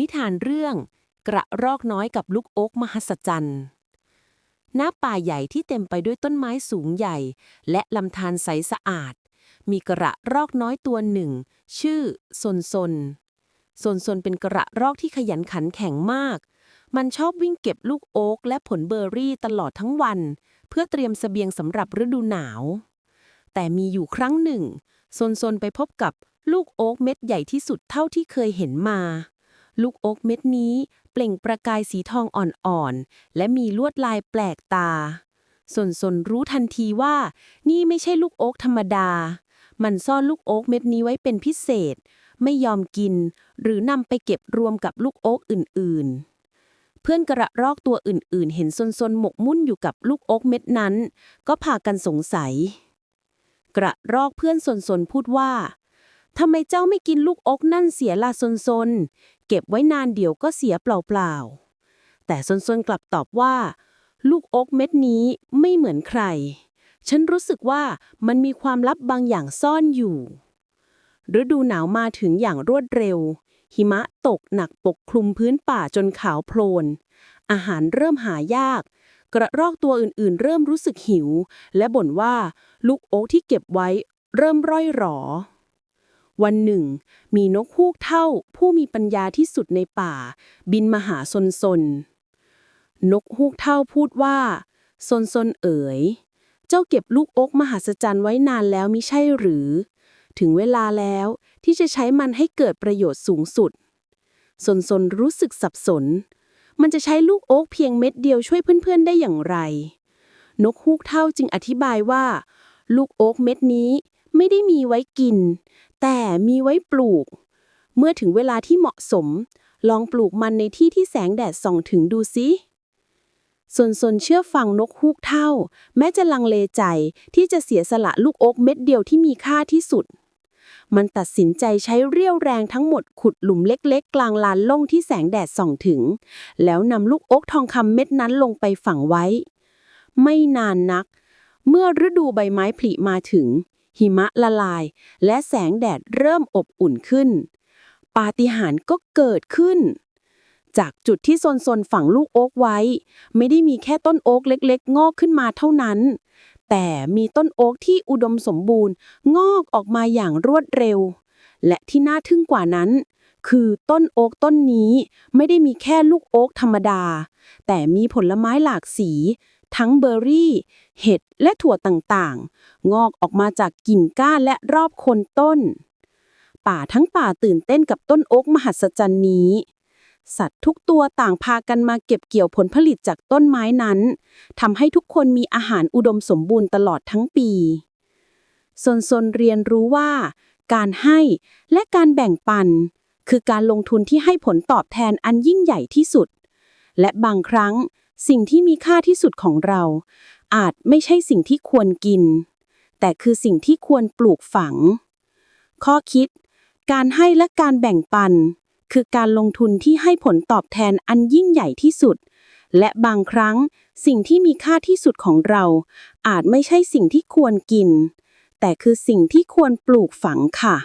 นิทานเรื่อง กระรอกน้อยกับลูกโอ๊กมหัศจรรย์หน้าป่าใหญ่ที่เต็มไปด้วยต้นไม้สูงใหญ่ และลำธารใสสะอาด มีกระรอกน้อยตัวหนึ่ง ชื่อซนซนซนซนเป็นกระรอกที่ขยันขันแข็งมาก มันชอบวิ่งเก็บลูกโอ๊กและผลเบอร์รี่ตลอดทั้งวัน เพื่อเตรียมเสบียงสำหรับฤดูหนาว แต่มีอยู่ครั้งหนึ่งซนซนไปพบกับลูกโอ๊กเม็ดใหญ่ที่สุดเท่าที่เคยเห็นมา ลูกโอ๊กเม็ดนี้ เปล่งประกายสีทองอ่อนๆ และมีลวดลายแปลกตาซนซนรู้ทันทีว่า นี่ไม่ใช่ลูกโอ๊กธรรมดา มันซ่อนลูกโอ๊กเม็ดนี้ไว้เป็นพิเศษ ไม่ยอมกิน หรือนำไปเก็บรวมกับลูกโอ๊กอื่นๆเพื่อนกระรอกตัวอื่นๆ เห็นซนซนหมกมุ่นอยู่กับลูกโอ๊กเม็ดนั้น ก็พากันสงสัย กระรอกเพื่อนซนซนพูดว่าทำไมเจ้าไม่กินลูกอกนั่นเสียล่ะซนซน เก็บไว้นานเดี๋ยวก็เสียเปล่าๆ แต่ซนซนกลับตอบว่า ลูกอกเม็ดนี้ไม่เหมือนใคร ฉันรู้สึกว่ามันมีความลับบางอย่างซ่อนอยู่ ฤดูหนาวมาถึงอย่างรวดเร็ว หิมะตกหนักปกคลุมพื้นป่าจนขาวโพลน อาหารเริ่มหายาก กระรอกตัวอื่นๆ เริ่มรู้สึกหิว และบ่นว่าลูกโอ๊กที่เก็บไว้เริ่มร่อยหรอ วันหนึ่ง มีนกฮูกเท่า ผู้มีปัญญาที่สุดในป่า บินมาหาซนซนนกฮูกเท่าพูดว่าซนซนเอ๋ย เจ้าเก็บลูกอกมหัศจรรย์ไว้นานแล้วมิใช่หรือ ถึงเวลาแล้วที่จะใช้มันให้เกิดประโยชน์สูงสุดซนซนรู้สึกสับสน มันจะใช้ลูกโอ๊กเพียงเม็ดเดียวช่วยเพื่อนๆได้อย่างไร นกฮูกเท่าจึงอธิบายว่า ลูกโอ๊กเม็ดนี้ ไม่ได้มีไว้กิน แต่มีไว้ปลูก เมื่อถึงเวลาที่เหมาะสม ลองปลูกมันในที่ที่แสงแดดส่องถึงดูสิส่วนสนเชื่อฟังนกฮูกเท่า แม้จะลังเลใจที่จะเสียสละลูกโอ๊กเม็ดเดียวที่มีค่าที่สุด มันตัดสินใจใช้เรี่ยวแรงทั้งหมดขุดหลุมเล็กๆ กลางลานโล่งที่แสงแดดส่องถึง แล้วนำลูกโอ๊กทองคำเม็ดนั้นลงไปฝังไว้ ไม่นานนัก เมื่อฤดูใบไม้ผลิมาถึง หิมะละลาย และแสงแดดเริ่มอบอุ่นขึ้น ปาฏิหาริย์ก็เกิดขึ้น จากจุดที่ซนซนฝังลูกโอ๊กไว้ ไม่ได้มีแค่ต้นโอ๊กเล็กๆ งอกขึ้นมาเท่านั้น แต่มีต้นโอ๊กที่อุดมสมบูรณ์ งอกออกมาอย่างรวดเร็ว และที่น่าทึ่งกว่านั้นคือต้นโอ๊กต้นนี้ไม่ได้มีแค่ลูกโอ๊กธรรมดา แต่มีผลไม้หลากสี ทั้งเบอร์รี่ เห็ดและถั่วต่างๆ งอกออกมาจากกิ่งก้านและรอบโคนต้น ป่าทั้งป่าตื่นเต้นกับต้นโอ๊กมหัศจรรย์นี้ สัตว์ทุกตัวต่างพากันมาเก็บเกี่ยวผลผลิตจากต้นไม้นั้นทำให้ทุกคนมีอาหารอุดมสมบูรณ์ตลอดทั้งปีซนซนเรียนรู้ว่า การให้และการแบ่งปัน คือการลงทุนที่ให้ผลตอบแทนอันยิ่งใหญ่ที่สุด และบางครั้ง สิ่งที่มีค่าที่สุดของเรา อาจไม่ใช่สิ่งที่ควรกิน แต่คือสิ่งที่ควรปลูกฝัง ข้อคิด การให้และการแบ่งปัน คือการลงทุนที่ให้ผลตอบแทนอันยิ่งใหญ่ที่สุด และบางครั้งสิ่งที่มีค่าที่สุดของเรา อาจไม่ใช่สิ่งที่ควรกิน แต่คือสิ่งที่ควรปลูกฝังค่ะ